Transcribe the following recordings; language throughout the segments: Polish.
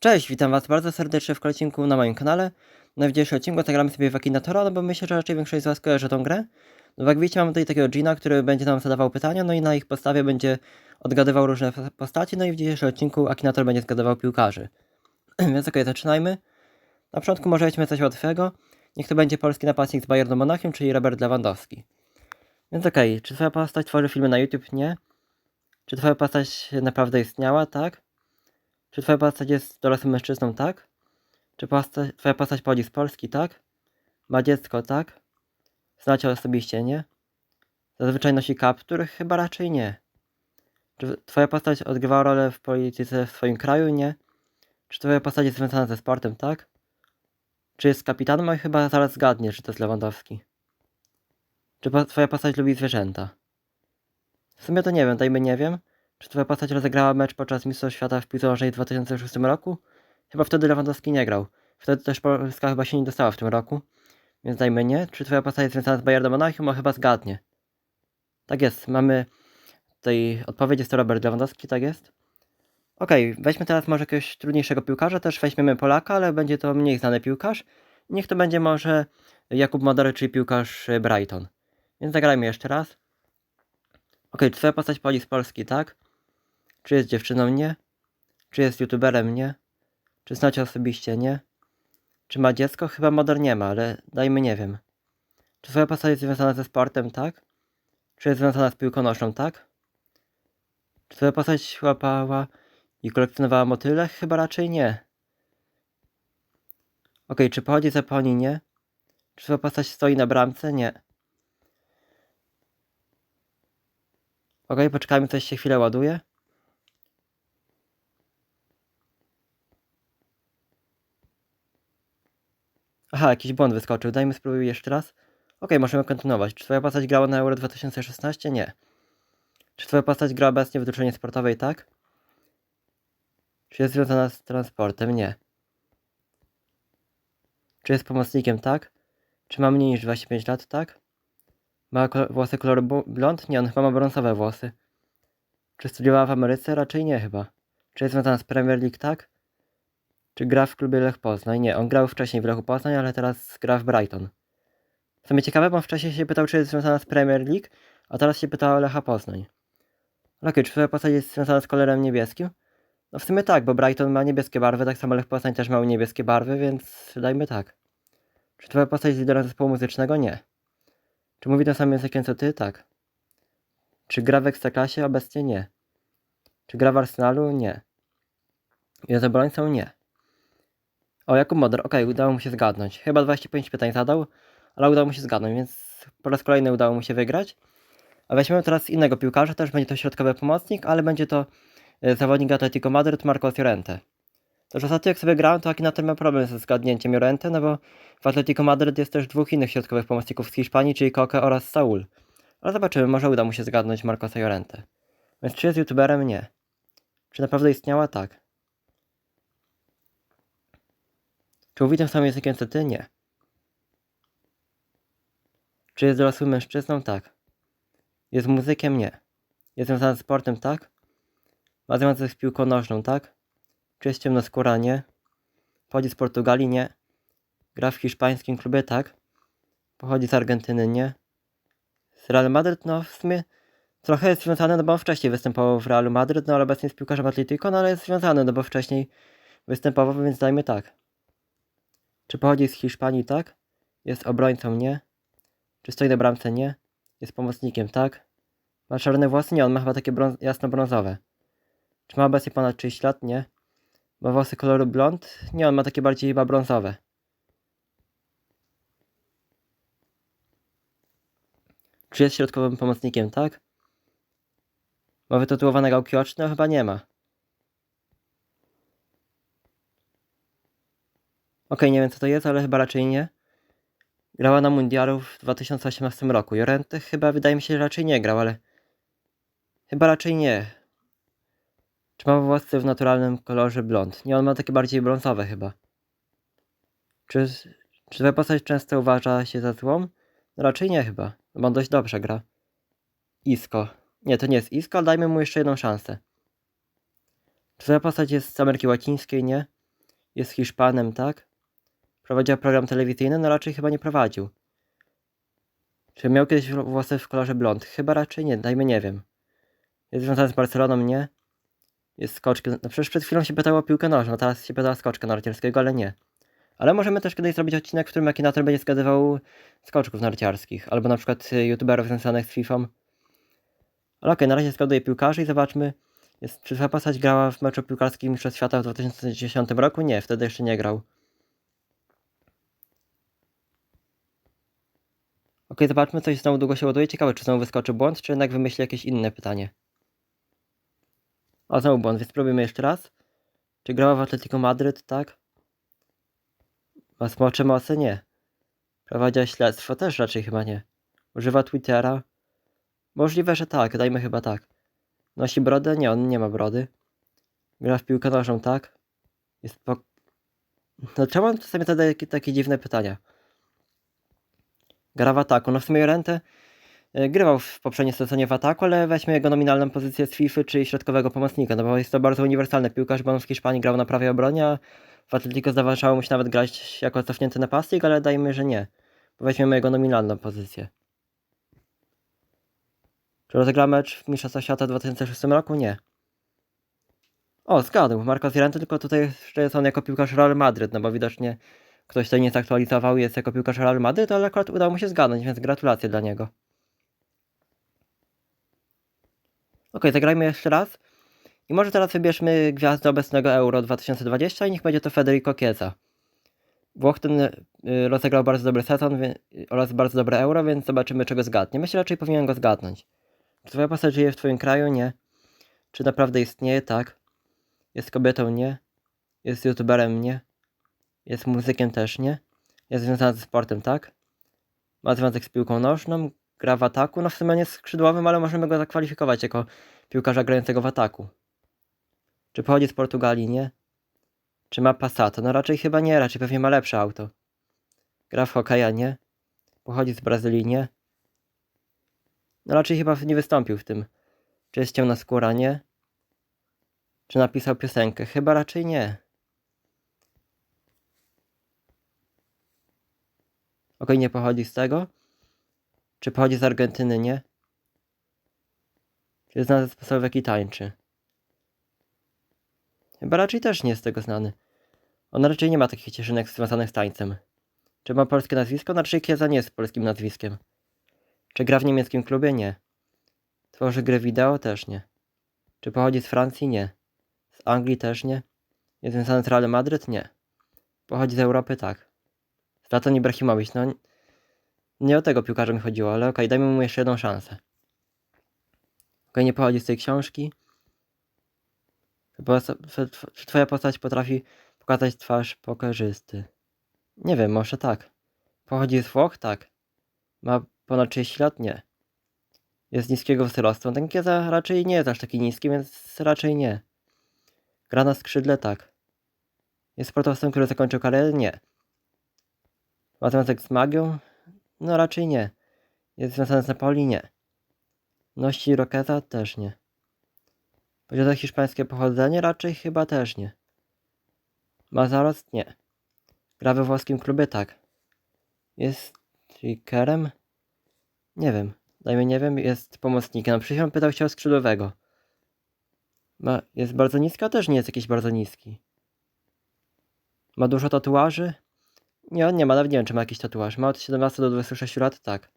Cześć, witam was bardzo serdecznie w odcinku na moim kanale. Na dzisiejszym odcinku zagramy sobie w Akinatora, no bo myślę, że raczej większość z was kojarzy tą grę. No jak widzicie mamy tutaj takiego Gina, który będzie nam zadawał pytania, no i na ich podstawie będzie odgadywał różne po- postaci, no i w dzisiejszym odcinku Akinator będzie zgadywał piłkarzy. Więc okej, zaczynajmy. Na początku może weźmy coś łatwego. Niech to będzie polski napastnik z Bayernu Monachium, czyli Robert Lewandowski. Więc okej, czy twoja postać tworzy filmy na YouTube? Nie. Czy twoja postać naprawdę istniała? Tak. Czy twoja postać jest dorosłym mężczyzną? Tak. Czy posta- twoja postać pochodzi z Polski? Tak. Ma dziecko? Tak. Znacie osobiście? Nie. Zazwyczaj nosi kaptur? Chyba raczej nie. Czy twoja postać odgrywała rolę w polityce w swoim kraju? Nie. Czy twoja postać jest związana ze sportem? Tak. Czy jest kapitanem? A chyba zaraz zgadniesz, że to jest Lewandowski. Czy twoja postać lubi zwierzęta? W sumie to nie wiem, dajmy nie wiem. Czy twoja postać rozegrała mecz podczas Mistrzostw Świata w piłce nożnej w 2006 roku? Chyba wtedy Lewandowski nie grał. Wtedy też Polska chyba się nie dostała w tym roku. Więc dajmy nie. Czy twoja postać jest związana z Bayernem Monachium? A chyba zgadnie. Tak jest, mamy tutaj odpowiedź, jest to Robert Lewandowski, tak jest. Okej, weźmy teraz może jakiegoś trudniejszego piłkarza, też weźmiemy Polaka, ale będzie to mniej znany piłkarz. Niech to będzie może Jakub Moder, czyli piłkarz Brighton. Więc zagrajmy jeszcze raz. Okej, czy twoja postać pochodzi z Polski, tak? Czy jest dziewczyną? Nie. Czy jest youtuberem? Nie. Czy znacie osobiście? Nie. Czy ma dziecko? Chyba Moder nie ma, ale dajmy nie wiem. Czy twoja postać jest związana ze sportem? Tak. Czy jest związana z piłką nożną? Tak. Czy twoja postać łapała i kolekcjonowała motyle? Chyba raczej nie. Okej, czy pochodzi z Japonii? Nie. Czy twoja postać stoi na bramce? Nie. Okej, poczekajmy, coś się chwilę ładuje. Aha, jakiś błąd wyskoczył. Dajmy spróbuj jeszcze raz. Okej, możemy kontynuować. Czy twoja postać grała na Euro 2016? Nie. Czy twoja postać gra obecnie w drużynie sportowej? Tak. Czy jest związana z transportem? Nie. Czy jest pomocnikiem? Tak. Czy ma mniej niż 25 lat? Tak. Ma włosy koloru blond? Nie, on chyba ma brązowe włosy. Czy studiowała w Ameryce? Raczej nie chyba. Czy jest związana z Premier League? Tak. Czy gra w klubie Lech Poznań? Nie, on grał wcześniej w Lechu Poznań, ale teraz gra w Brighton. W sumie ciekawe, bo on wcześniej się pytał, czy jest związana z Premier League, a teraz się pytała o Lecha Poznań. Okej, czy twoja postać jest związana z kolorem niebieskim? No w sumie tak, bo Brighton ma niebieskie barwy, tak samo Lech Poznań też miał niebieskie barwy, więc dajmy tak. Czy twoja postać jest liderem zespołu muzycznego? Nie. Czy mówi tym samym językiem co ty? Tak. Czy gra w Ekstraklasie? Obecnie nie. Czy gra w Arsenalu? Nie. Jest obrońcą? Nie. O, Jakub Moder, okej, udało mu się zgadnąć. Chyba 25 pytań zadał, ale udało mu się zgadnąć, więc po raz kolejny udało mu się wygrać. A weźmiemy teraz innego piłkarza, też będzie to środkowy pomocnik, ale będzie to e, zawodnik Atletico Madryt Marcos Llorente. To, że ostatnio jak sobie grałem, to Akinator miał problem ze zgadnięciem Llorente, no bo w Atletico Madryt jest też dwóch innych środkowych pomocników z Hiszpanii, czyli Koke oraz Saul. Ale zobaczymy, może uda mu się zgadnąć Marcosa Llorente. Więc czy jest youtuberem? Nie. Czy naprawdę istniała? Tak. Czy mówi tym samym językiem co ty? Nie. Czy jest dorosłym mężczyzną? Tak. Jest muzykiem? Nie. Jest związany z sportem? Tak. Ma związek z piłką nożną? Tak. Czy jest ciemnoskóra? Nie. Pochodzi z Portugalii? Nie. Gra w hiszpańskim klubie? Tak. Pochodzi z Argentyny? Nie. Z Real Madryt? No w sumie trochę jest związany, no bo wcześniej występował w Realu Madryt, no ale obecnie jest piłkarzem Atletico, no ale jest związany, no bo wcześniej występował, więc dajmy tak. Czy pochodzi z Hiszpanii? Tak. Jest obrońcą? Nie. Czy stoi na bramce? Nie. Jest pomocnikiem? Tak. Ma czarne włosy? Nie, on ma chyba takie brąz- jasno-brązowe. Czy ma obecnie ponad 30 lat? Nie. Ma włosy koloru blond? Nie, on ma takie bardziej chyba brązowe. Czy jest środkowym pomocnikiem? Tak. Ma wytatuowane gałki oczne? Chyba nie ma. Okej, nie wiem co to jest, ale chyba raczej nie. Grała na mundialu w 2018 roku. Jorente chyba wydaje mi się, raczej nie grał, ale chyba raczej nie. Czy ma włosy w naturalnym kolorze blond? Nie, on ma takie bardziej brązowe chyba. Czy, czy twoja postać często uważa się za złą? No raczej nie chyba, bo on dość dobrze gra. Isko. Nie, to nie jest Isko, ale dajmy mu jeszcze jedną szansę. Czy twoja postać jest z Ameryki Łacińskiej? Nie. Jest Hiszpanem, tak? Prowadziła program telewizyjny? No raczej chyba nie prowadził. Czy miał kiedyś wł- włosy w kolorze blond? Chyba raczej nie, dajmy nie wiem. Jest związany z Barceloną? Nie. Jest skoczkiem. No przecież przed chwilą się pytało o piłkę nożną, teraz się pytała skoczka narciarskiego, ale nie. Ale możemy też kiedyś zrobić odcinek, w którym Akinator będzie zgadywał skoczków narciarskich, albo na przykład y, youtuberów związanych z FIFA. Ale okej, na razie zgaduję piłkarzy i zobaczmy. Jest, czy ta postać grała w meczu piłkarskim Mistrzostw Świata w 2010 roku? Nie, wtedy jeszcze nie grał. Okej, zobaczmy, coś znowu długo się ładuje. Ciekawe, czy znowu wyskoczy błąd, czy jednak wymyśli jakieś inne pytanie. O, znowu błąd, więc spróbujmy jeszcze raz. Czy grała w Atletico Madryt? Tak. Ma smocze moce? Nie. Prowadziła śledztwo? Też raczej chyba nie. Używa Twittera? Możliwe, że tak, dajmy chyba tak. Nosi brodę? Nie, on nie ma brody. Gra w piłkę nożną? Tak. Jest po... No czemu on czasami zadaje takie, takie dziwne pytania? Gra w ataku. No w sumie Rentę e, grywał w poprzedniej sezonie w ataku, ale weźmy jego nominalną pozycję z FIFA, czyli środkowego pomocnika, no bo jest to bardzo uniwersalny piłkarz, bo on w Hiszpanii grał na prawej obronie, a w Atletico zdarzało mu się nawet grać jako cofnięty napastnik, ale dajmy, że nie. Weźmiemy jego nominalną pozycję. Czy rozegra mecz w Mistrzostwach Świata w 2006 roku? Nie. O, zgadł. Marco Llorente, tylko tutaj jeszcze jest on jako piłkarz Real Madryt, no bo widocznie ktoś tutaj nie zaktualizował, jest jako piłkarz Real Madryt, ale akurat udało mu się zgadnąć, więc gratulacje dla niego. Ok, zagrajmy jeszcze raz. I może teraz wybierzmy gwiazdę obecnego Euro 2020 i niech będzie to Federico Chiesa. Włoch ten y, rozegrał bardzo dobry sezon oraz bardzo dobre Euro, więc zobaczymy czego zgadnie. Myślę, że raczej powinien go zgadnąć. Czy twoja postać żyje w twoim kraju? Nie. Czy naprawdę istnieje? Tak. Jest kobietą? Nie. Jest youtuberem? Nie. Jest muzykiem? Też nie. Jest związany ze sportem? Tak. Ma związek z piłką nożną? Gra w ataku? No w sumie nie jest skrzydłowym, ale możemy go zakwalifikować jako piłkarza grającego w ataku. Czy pochodzi z Portugalii? Nie. Czy ma Passata? No raczej chyba nie, raczej pewnie ma lepsze auto. Gra w hokeja? Nie. Pochodzi z Brazylii? Nie. No raczej chyba nie wystąpił w tym. Czy jest ciemna skóra? Nie. Czy napisał piosenkę? Chyba raczej nie. Okej, nie pochodzi z tego. Czy pochodzi z Argentyny? Nie. Czy zna ze sposobu, w jaki tańczy? Chyba raczej też nie jest z tego znany. On raczej nie ma takich cieszynek związanych z tańcem. Czy ma polskie nazwisko? No raczej Kieza nie jest polskim nazwiskiem. Czy gra w niemieckim klubie? Nie. Tworzy gry wideo? Też nie. Czy pochodzi z Francji? Nie. Z Anglii? Też nie. Jest związany z Realem Madryt? Nie. Pochodzi z Europy? Tak. Zlatan Ibrahimowicz? No... Nie o tego piłkarza mi chodziło, ale okej, dajmy mu jeszcze jedną szansę. Okej, nie pochodzi z tej książki. Czy twoja postać potrafi pokazać twarz pokerzysty? Nie wiem, może tak. Pochodzi z Włoch? Tak. Ma ponad 30 lat? Nie. Jest niskiego wzrostu. Ten Kieza raczej nie jest aż taki niski, więc raczej nie. Gra na skrzydle? Tak. Jest sportowcem, który zakończył karierę? Nie. Ma związek z magią? No raczej nie. Jest związany z Napoli? Nie. Nosi Rokeza? Też nie. Posiada hiszpańskie pochodzenie? Raczej chyba też nie. Ma zarost? Nie. Gra we włoskim klubie? Tak. Jest trickerem? Nie wiem. Dajmy nie wiem. Jest pomocnikiem. Na przykład pytał się o skrzydłowego. Ma, jest bardzo niski, a też nie jest jakiś bardzo niski. Ma dużo tatuaży? Nie, on nie ma, nawet nie wiem, czy ma jakiś tatuaż. Ma od 17 do 26 lat? Tak.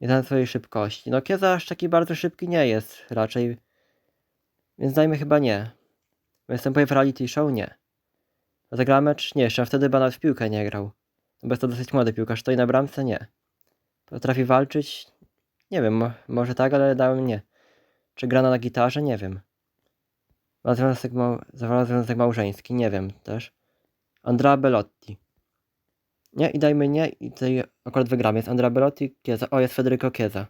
Jest na swojej szybkości. No Kieza aż taki bardzo szybki nie jest. Raczej więc dajmy chyba nie. Występuje w reality show? Nie. Zagrał mecz? Nie, jeszcze wtedy chyba nawet w piłkę nie grał. No jest to dosyć młody piłkarz, stoi na bramce? Nie. Potrafi walczyć? Nie wiem, mo może tak, ale dałem nie. Czy gra na gitarze? Nie wiem. Ma związek, zawarła związek małżeński? Nie wiem też. Andrea Bellotti. Nie, i dajmy nie, i tutaj akurat wygramy. Jest Andrea Bellotti, Kieza. O, jest Federico Chiesa.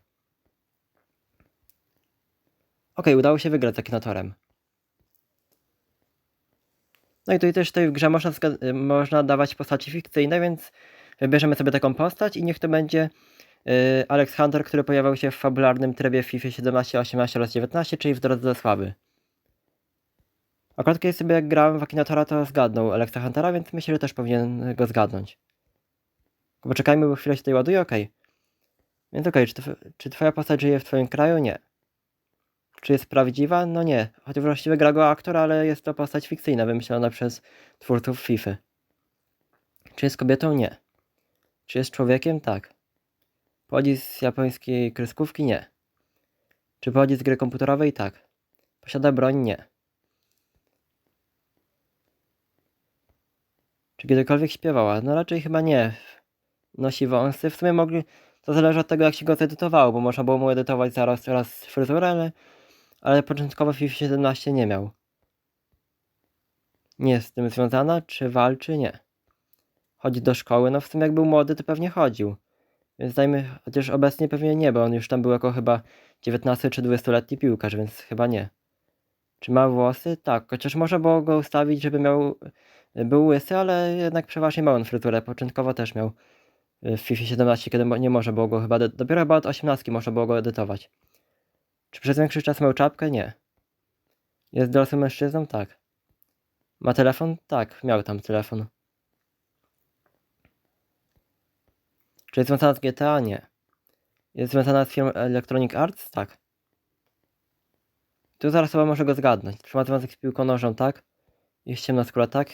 Okej, udało się wygrać z Akinatorem. No i tutaj też tutaj w grze można, y, można dawać postaci fikcyjne, więc wybierzemy sobie taką postać i niech to będzie y, Alex Hunter, który pojawiał się w fabularnym trybie FIFA 17, 18 oraz 19, czyli w drodze do sławy. Akurat kiedy sobie grałem w Akinatora, to zgadnął Alexa Huntera, więc myślę, że też powinien go zgadnąć. Poczekajmy, bo chwilę się tutaj ładuje, okej. Więc okej, czy, tw- czy twoja postać żyje w twoim kraju? Nie. Czy jest prawdziwa? No nie. Choć właściwie gra go aktor, ale jest to postać fikcyjna, wymyślona przez twórców FIFA. Czy jest kobietą? Nie. Czy jest człowiekiem? Tak. Pochodzi z japońskiej kreskówki? Nie. Czy pochodzi z gry komputerowej? Tak. Posiada broń? Nie. Czy kiedykolwiek śpiewała? No raczej chyba nie. Nosi wąsy. W sumie mogli. To zależy od tego, jak się go zedytowało, bo można było mu edytować zaraz raz fryzurę, ale, ale początkowo FIFA 17 nie miał. Nie jest z tym związana, czy walczy? Nie. Chodzi do szkoły? No w sumie jak był młody, to pewnie chodził. Więc dajmy, chociaż obecnie pewnie nie, bo on już tam był jako chyba 19 czy 20-letni piłkarz, więc chyba nie. Czy ma włosy? Tak, chociaż można było go ustawić, żeby miał. Był łysy, ale jednak przeważnie ma on fryzurę. Początkowo też miał w FIFA 17, kiedy nie można było go chyba. Dopiero chyba od 18 można było go edytować. Czy przez większy czas miał czapkę? Nie. Jest dorosłym mężczyzną? Tak. Ma telefon? Tak, miał tam telefon. Czy jest związana z GTA? Nie. Jest związana z firmą Electronic Arts? Tak. Tu zaraz chyba może go zgadnąć. Czy ma związek z piłką nożą? Tak. Jest ciemna skóra? Tak.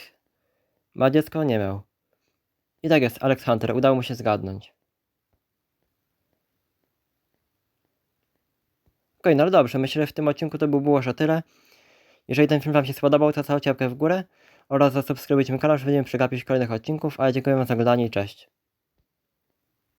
Ma dziecko? Nie miał. I tak jest, Alex Hunter. Udało mu się zgadnąć. Okej, no ale dobrze. Myślę, że w tym odcinku to by było już o tyle. Jeżeli ten film Wam się spodobał, to zostawcie łapkę w górę oraz zasubskrybujcie mój kanał, żeby nie przegapić kolejnych odcinków. A ja dziękuję Wam za oglądanie i cześć.